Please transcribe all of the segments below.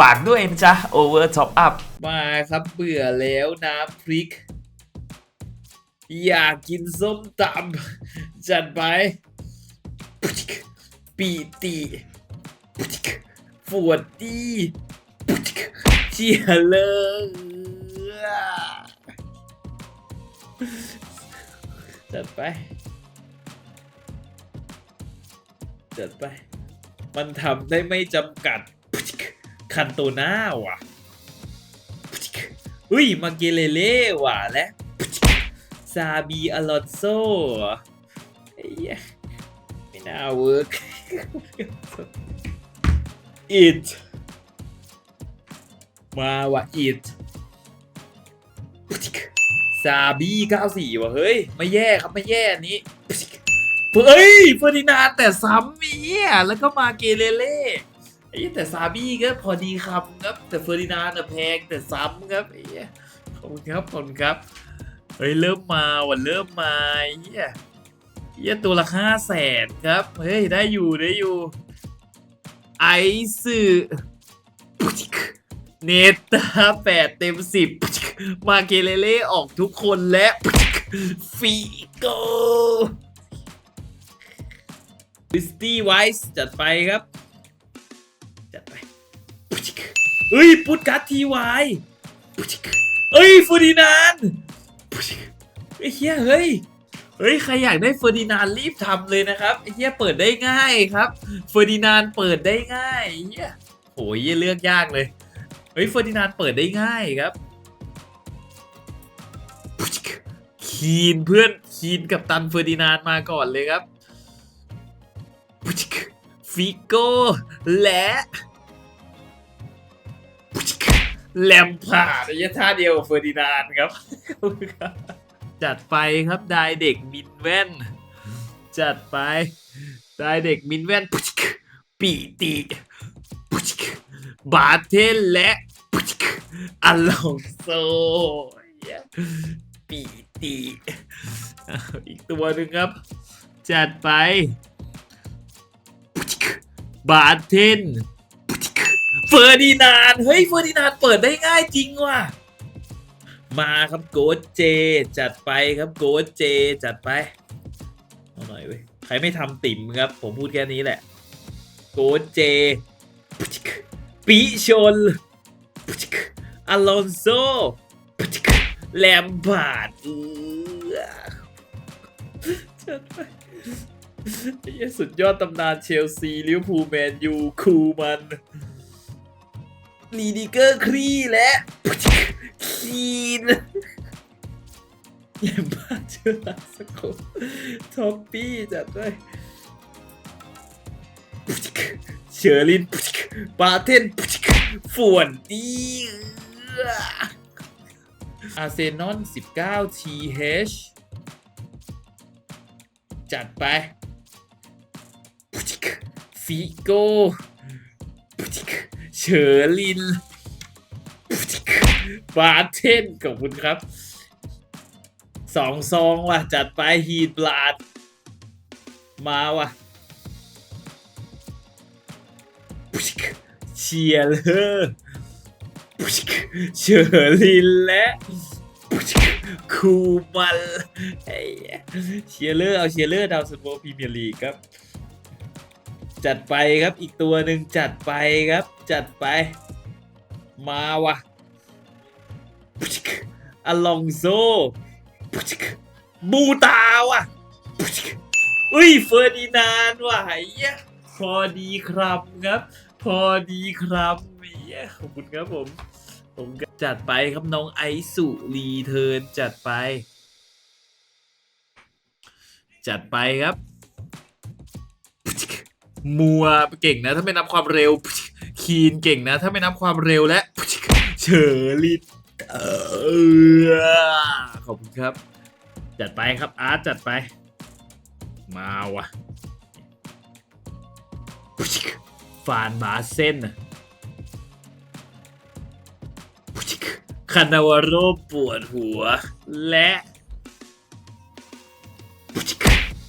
ฝากด้วยนะจ๊ะ Over Top Up มาครับเบื่อแล้วน้ำพริก อยากกินส้มตำจัดไปปีติปวดดีเชียเลยจัดไป จัดไป มันทำได้ไม่จำกัด คันโตนาว่ะอุ้ยมาเกเลเล่ว่ะและซาบีอลอนโซไอ้เยไม่น่าเวิร์กอิดมาว่ะอิดซาบี้94ว่ะเฮ้ย ไม่แย่ครับไม่แย่อันนี้ เฮ้ยเฟอร์ดินานแต่ซ้ำมีอะแล้วก็มาเกเลเล่ อ้แต่ซาบี้ก็พอดีคำครับ แต่เฟอร์ดินานด์แพงแต่ซ้ำครับไอ้ขอบคุณครับขอบคุณครับเฮ้ยเริ่มมาวันเริ่มมาไอ้เหี้ยเหี้ยตัวละห้าแสนครับเฮ้ยได้อยู่ได้อยู่ไอซ์เนตาแปดเต็มสิบมาเกเลเล่ออกทุกคนและฟีโกบิสตี้ไวส์จัดไปครับ จัดไปเฮ้ยพุทกัสทีวายเฮ้ยเฟอร์ดินานด์ไอ้เหี้ยเฮ้ยเฮ้ยใครอยากได้เฟอร์ดินานด์รีบทำเลยนะครับไอ้เหี้ยเปิดได้ง่ายครับเฟอร์ดินานด์เปิดได้ง่ายเหี้ยโหยเหี้ยเลือกยากเลยเฮ้ยเฟอร์ดินานด์เปิดได้ง่ายครับคีนเพื่อนคีนกับตันเฟอร์ดินานด์มาก่อนเลยครับฟิโก้และ แลมพาร์ดไอ้เหี้ยท่าเดียวเฟอร์ดินานครับ จัดไปครับได้เด็กมินแว่น จัดไปได้เด็กมินแว่นปีติบาเทนและอัลลองโซปีติอีกตัวหนึ่งครับ จัดไปบาเทน เฟอร์ดินานด์เฮ้ยเฟอร์ดินานด์เปิดได้ง่ายจริงว่ะมาครับโกดเจ จัดไปครับโกดเจ จัดไปเอาหน่อยเว้ยใครไม่ทำติ่มครับ ผมพูดแค่นี้แหละ โกดเจ ปิชนอลอนโซแลมบาร์ดจัดไปไอ้สุดยอดตำนานเชลซี ลิเวอร์พูลแมนยู คูมัน ลีดิเกอร์ครีและคีนอย่าบ้าเชื่อลาสโกท็อปปี้จัดด้วยเชอร์ลินปาเทนฝ่วนดีอาร์เซนอล19 TH จัดไปฟิโก้ เชอร์ลินบาร์เทนขอบคุณครับสองซองว่ะ จัดไปฮีดบลาด มาว่ะเชียร์เลอร์เชอร์ลินและคูมันเซียเชียร์เลอร์เอาเชียร์เลอร์ดาวซันโบพรีเมียร์ลีกครับ จัดไปครับอีกตัวหนึ่งจัดไปครับ จัดไป มาว่ะอลองโซบูตาว่ะอุ้ยเฟอร์ดินานว่ะเหี้ยพอดีครับครับ พอดีครับเหี้ยขอบคุณครับผม ผมจัดไปครับน้องไอสุรีเทิร์นจัดไป จัดไปครับ มัวเก่งนะ ถ้าไม่นับความเร็ว คีนเก่งนะ ถ้าไม่นับความเร็วและ เฉอลิดเออครับ จัดไปครับอาร์ตจัดไป มาวะฟานบาเส้นนะคานาวาโรปวดหัว และ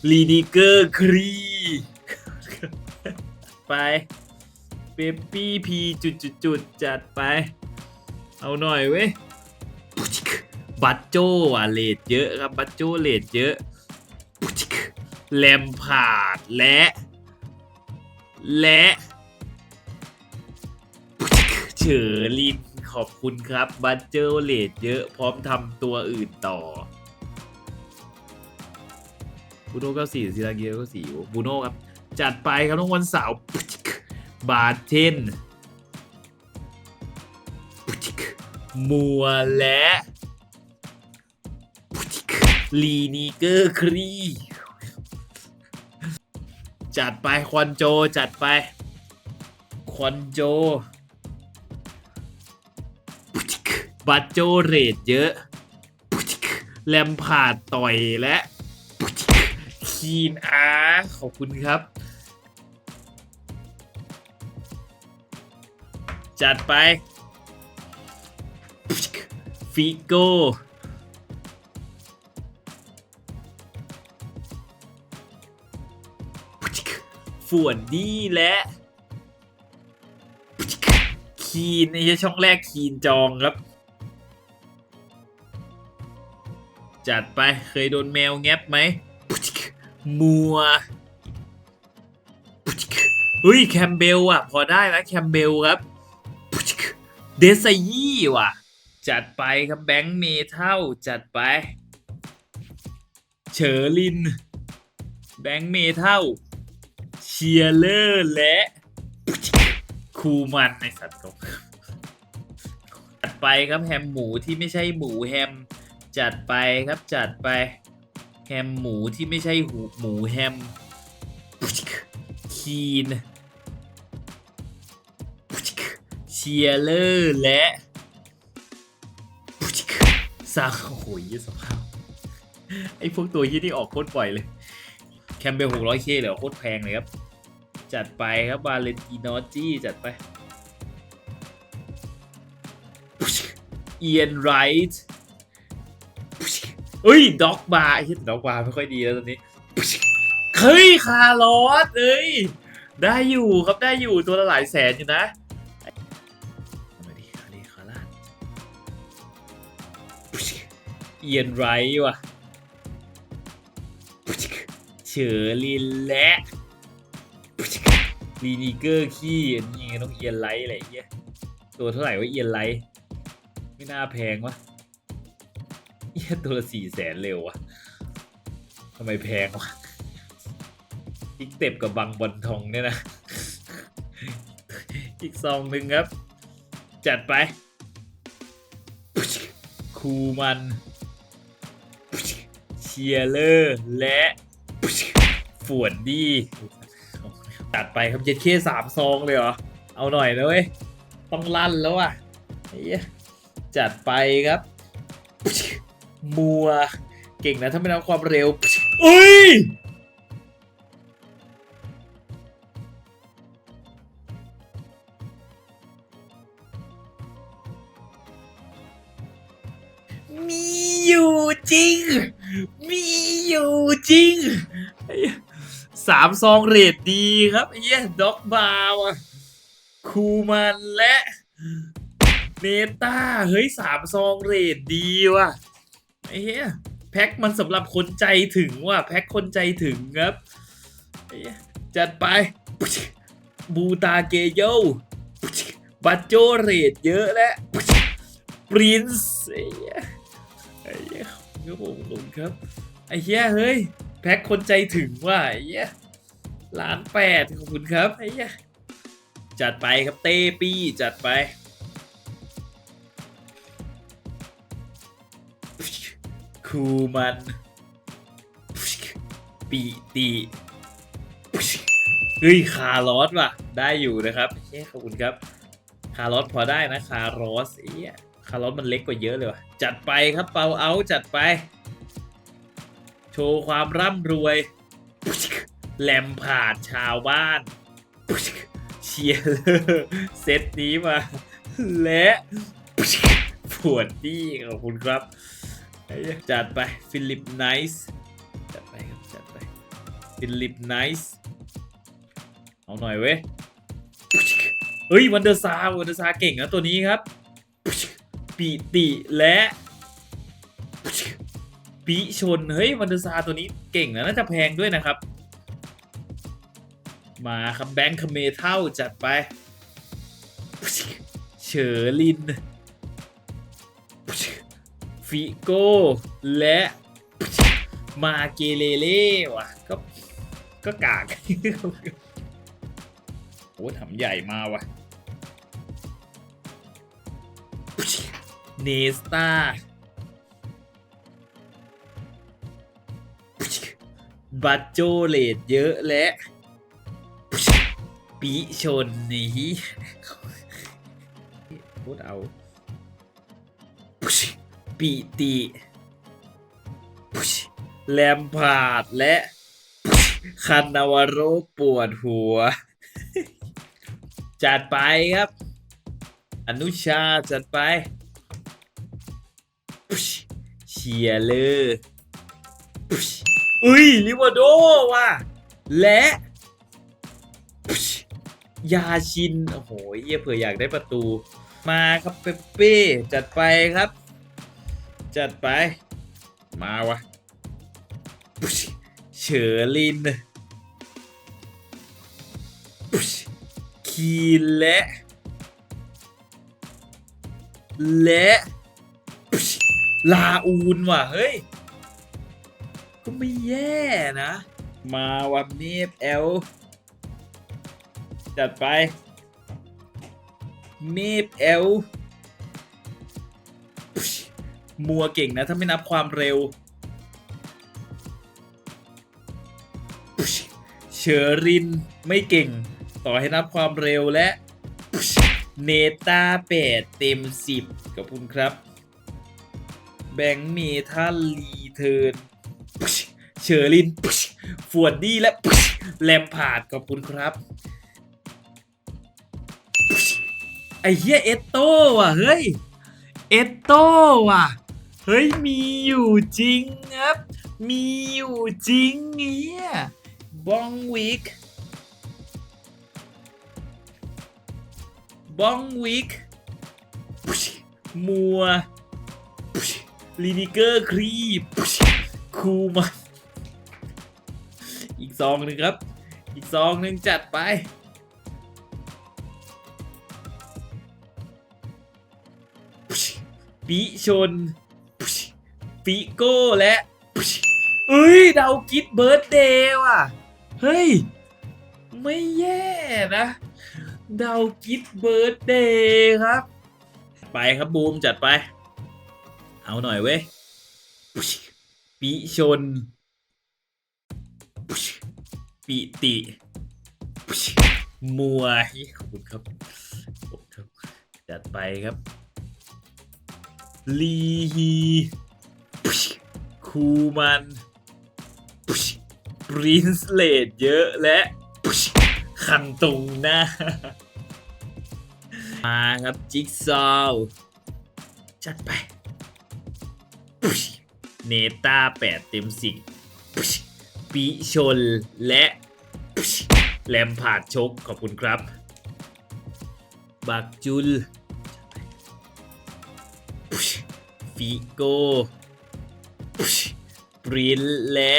ลีดิเกอร์ครี ไปเปปปี้พีจุดจุดจุดๆๆจัดไป เอาหน่อยเว้ย บัตโจอะเลดเยอะครับบัตโจเลดเยอะแลมพาร์ดและ และเฉอลินขอบคุณครับบัตเจอเลดเยอะพร้อมทำตัวอื่นต่อบูโน่ก็สี่ซิลาเกียก็สี่บูโน่ครับ จัดไปครับทุกวันเสาร์บาเทนมัวและลีนีเกอร์ครี จัดไปควันโจจัดไป ควันโจ บัตโจเรดเยอะ แลมพาดต่อยและคีนอาร์ขอบคุณครับ จัดไป ฟิโก้ฝ่วนดีและคีนไอ้ช่องแรกคีนจองครับ จัดไปเคยโดนแมวแงบไหมมัวเฮ้ยแคมเบลอะ พอได้นะแคมเบลครับ เดซยี่ว่ะ จัดไปครับแบงค์เมทัลจัดไป เฉอลิน แบงค์เมทัลเชียร์เลอร์และคูมันในสัตว์กจัดไปครับแฮมหมูที่ไม่ใช่หมูแฮม จัดไปครับจัดไป แฮมหมูที่ไม่ใช่หูหมูแฮมคีน ชียร์เลอร์และซาโอ้โหยี่สภาพไอ้พวกตัวยี่ที่ออกโคตรบ่อยเลย แคมเบล 600k เหลือโคตรแพงเลยครับ จัดไปครับบาเลนตินอจี้จัดไปเอียนไรท์เอ้ยด็อกบาร์ไอ้ที่ด็อกบาร์ไม่ค่อยดีแล้วตอนนี้เฮ้ยคาร์ลอสเอ้ยได้อยู่ครับได้อยู่ตัวละหลายแสนอยู่นะ เอียนไรว่ะเฉอลินและลีนิเกอร์ขี้นี่ไงต้องเอียนไลท์อะไรเงี้ยตัวเท่าไหร่วะเอียนไลท์ไม่น่าแพงวะเอียตัวละสี่แสนเร็ววะทำไมแพงวะอีกเต็บกับบังบอลทองเนี่ยนะ อีกซองหนึ่งครับ จัดไป คูมัน ชียร์เลอร์และฝวนดีตัดไปครับเจ็ดเคสามซองเลยเหรอ เอาหน่อยนะเว้ย ต้องลั่นแล้วอะจัดไปครับ มัว เก่งนะถ้าไม่นับความเร็ว อุ้ย อยู่จริงสามซองเรทดีครับไอ้เหี้ยด็อกบาวอะคูมันและเนต้าเฮ้ยสามซองเรทดีว่ะไอ้เหี้ยแพ็คมันสำหรับคนใจถึงว่ะแพ็คคนใจถึงครับไอ้เหี้ยจัดไป บูตาเกโยบัตโจเรทเยอะและปรินซ์ไอ้เหี้ยไอ้เหี้ยครับผมครับ ไอ้เหี้ยเฮ้ย แพ็คคนใจถึงว่ะไอ้เหี้ยล้านแปดขอบคุณครับไอ้เหี้ยจัดไปครับเต้ปี้จัดไป คูมันปีติเฮ้ยคาร์ลอสว่ะ ได้อยู่นะครับเฮ้ยขอบคุณครับ คาร์ลอสพอได้นะคาร์ลอสไอ้เหี้ยคาร์ลอสมันเล็กกว่าเยอะเลยว่ะ จัดไปครับเปาเอาจัดไป โชว์ความร่ำรวย แลมผ่านชาวบ้าน เชียร์เลอร์เซตนี้มา และปวดดี้ขอบคุณครับ จัดไป ฟิลิปไนส์จัดไปครับ จัดไป ฟิลิปไนส์เอาหน่อยเว้ยเฮ้ยวันเดอร์ซาวันเดอร์ซาเก่งนะตัวนี้ครับปีติและ ปีชน เฮ้ยวันเดอร์ซาตัวนี้เก่งนะน่าจะแพงด้วยนะครับ มาครับแบงค์คเมท่าจัดไป เฉอลิน ฟิโก้ และมาเกเลเล่ว่ะ ก็ก็กากโอ้ทำใหญ่มาว่ะ เนสตา บัตโจเลดเยอะและปีชนนี่พูดเอาปีติแลมพาดและคันนาวาโรปวดหัว จัดไปครับ อนุชาจัดไปเชียร์เลย อุ้ยลิวาโดว่ะ และยาชิน โอ้โหเยี่ยเผื่ออยากได้ประตู มาครับเปเป้จัดไปครับ จัดไป มาวะเฉอลินคีนและและลาอูนว่ะ เฮ้ย ก็ไม่แย่นะ มาวันนี้เอลจัดไปเมฟเอลมัวเก่งนะ ถ้าไม่นับความเร็ว เชอรินไม่เก่ง ต่อให้นับความเร็วและ เนต้าแปดเต็มสิบขอบคุณครับ แบงค์เมทัลรีเทิร์น เชอร์ลินฟวดดี้และแลมพาดขอบคุณครับ ไอ้เหี้ยเอตโต้ว่ะ เฮ้ย เอตโต้ว่ะ เฮ้ย มีอยู่จริงครับ มีอยู่จริงเนี่ยบองวิกบองวิกมัวลีนิเกอร์ครีปคูมัน ซองหนึ่งครับ อีกซองหนึ่งจัดไป ปิชน ปิโก้และเอ้ยดาวกิดเบิร์ดเดย์ว่ะ เฮ้ย ไม่แย่นะดาวกิดเบิร์ดเดย์ครับ ไปครับบูมจัดไป เอาหน่อยเว้ย ปิชน ปิติมัวขอบคุณครับขอบคุณครับ จัดไปครับ ลีฮีคูมันปรินสเลดเยอะและคันตรงหน้า มาครับ จิ๊กซอว์จัดไป เนต้าแปดเต็มสิบ ปีชนและแลมผาดชกขอบคุณครับ บักจุลฟิโกปรินและ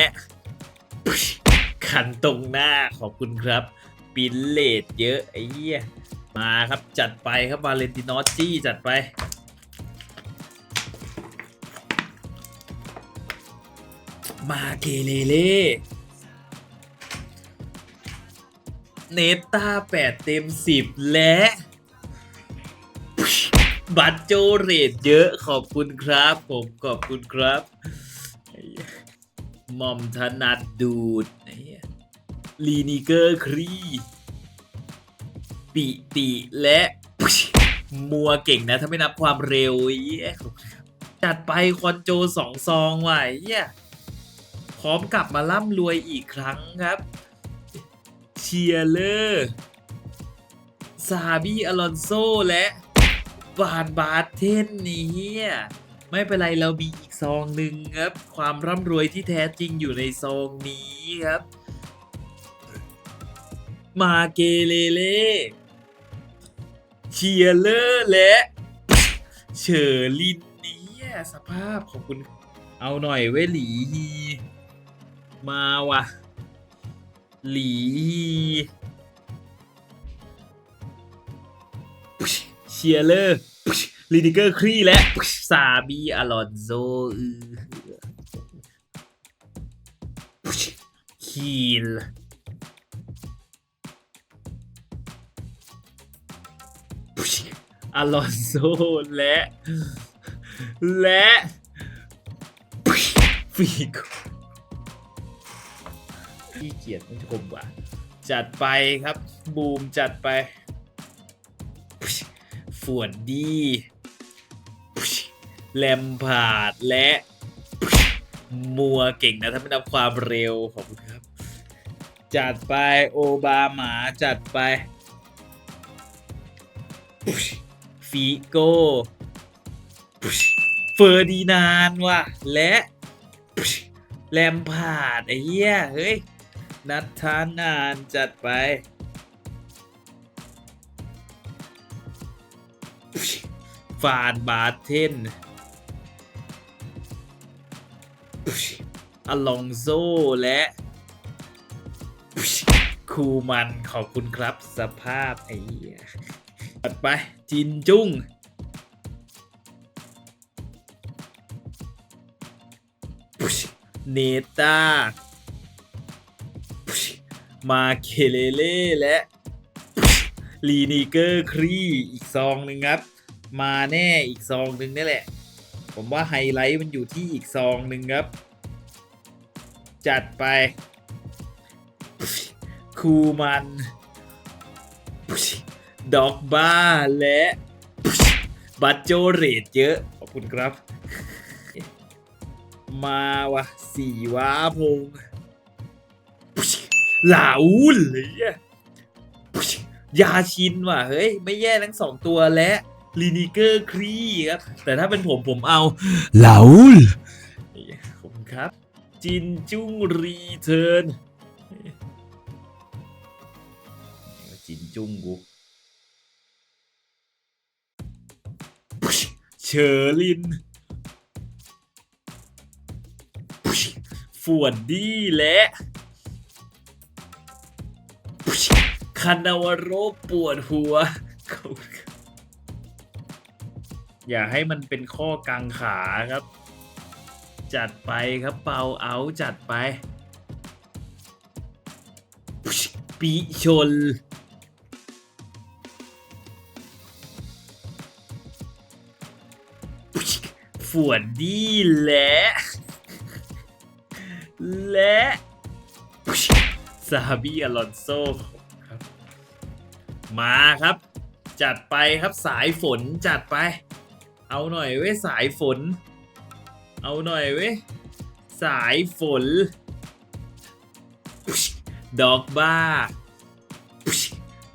คันตรงหน้าขอบคุณครับ ปินเลดเยอะไอ้เหี้ยมาครับจัดไปครับวาเลนตินอสจี้จัดไป มาเกเลเล่เนต้าแปดเต็มสิบและ บัตโจเรตเยอะขอบคุณครับผมขอบคุณครับมอมถนัดดูดลีนิเกอร์ครี ปิติและมัวเก่งนะ ถ้าไม่นับความเร็วเยอบคุณครับจัดไปคอนโจสองซองว่ะไอ้เหี้ย พร้อมกลับมาร่ำรวยอีกครั้งครับ เชียร์เลอร์ซาบีอลอนโซและบานบาเทนนี่ไม่เป็นไรเรามีอีกซองหนึ่งครับ ความร่ำรวยที่แท้จริงอยู่ในซองนี้ครับ มาเกเลเล่เชียร์เลอร์และเชอร์ลินนี่สภาพของคุณเอาหน่อยเวหลีฮี มาว่ะ หลีเชียร์เลอร์ลิดิเกอร์ครีและซาบีอลอนโซอือคีลอลอนโซและ และฟีโก พี่เกียรติไม่ชมกว่ะจัดไปครับ บูมจัดไปฝวนดีแลมพาดและมัวเก่งนะถ้าไม่นับความเร็วขอบคุณครับ จัดไปโอบาหมาจัดไปฟิโก้เฟอร์ดีนานว่ะ และ แลมพาดไอ้เหี้ย เฮ้ย นัทานานจัดไป ฟานบาเทนอลองโซและ คูมันขอบคุณครับสภาพไอ้เหี้ยัดไป จินจุ้งเนต้า มาเคเลเล่และลีนิเกอร์ครีอีกซองหนึ่งครับ มาแน่อีกซองหนึ่งนี่แหละ ผมว่าไฮไลท์มันอยู่ที่อีกซองหนึ่งครับ จัดไป คูมันด็อกบ้าและบัตโจเรตเยอะ ขอบคุณครับ มาวะสี่ว้าพง หลาอุลเลยอะยาชินว่ะเฮ้ย ไม่แย่ทั้งสองตัวและลีนิเกอร์ครีครับ แต่ถ้าเป็นผมผมเอาหลาอุลขอบคุณครับ จินจุ้งรีเทิร์นจินจุ้งกูเชอร์ลินฝวนดีและ คานาวาโรปวดหัว อย่าให้มันเป็นข้อกังขาครับ จัดไปครับเปาเอาจัดไปปีชนฝ่วนดีและ และซาบีอลอนโซครับ มาครับ จัดไปครับสายฝนจัดไป เอาหน่อยเว้ยสายฝน เอาหน่อยเว้ยสายฝน ดอกบ้า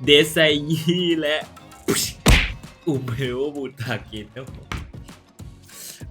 เดซายีและอุมเหวบูตากินครับผม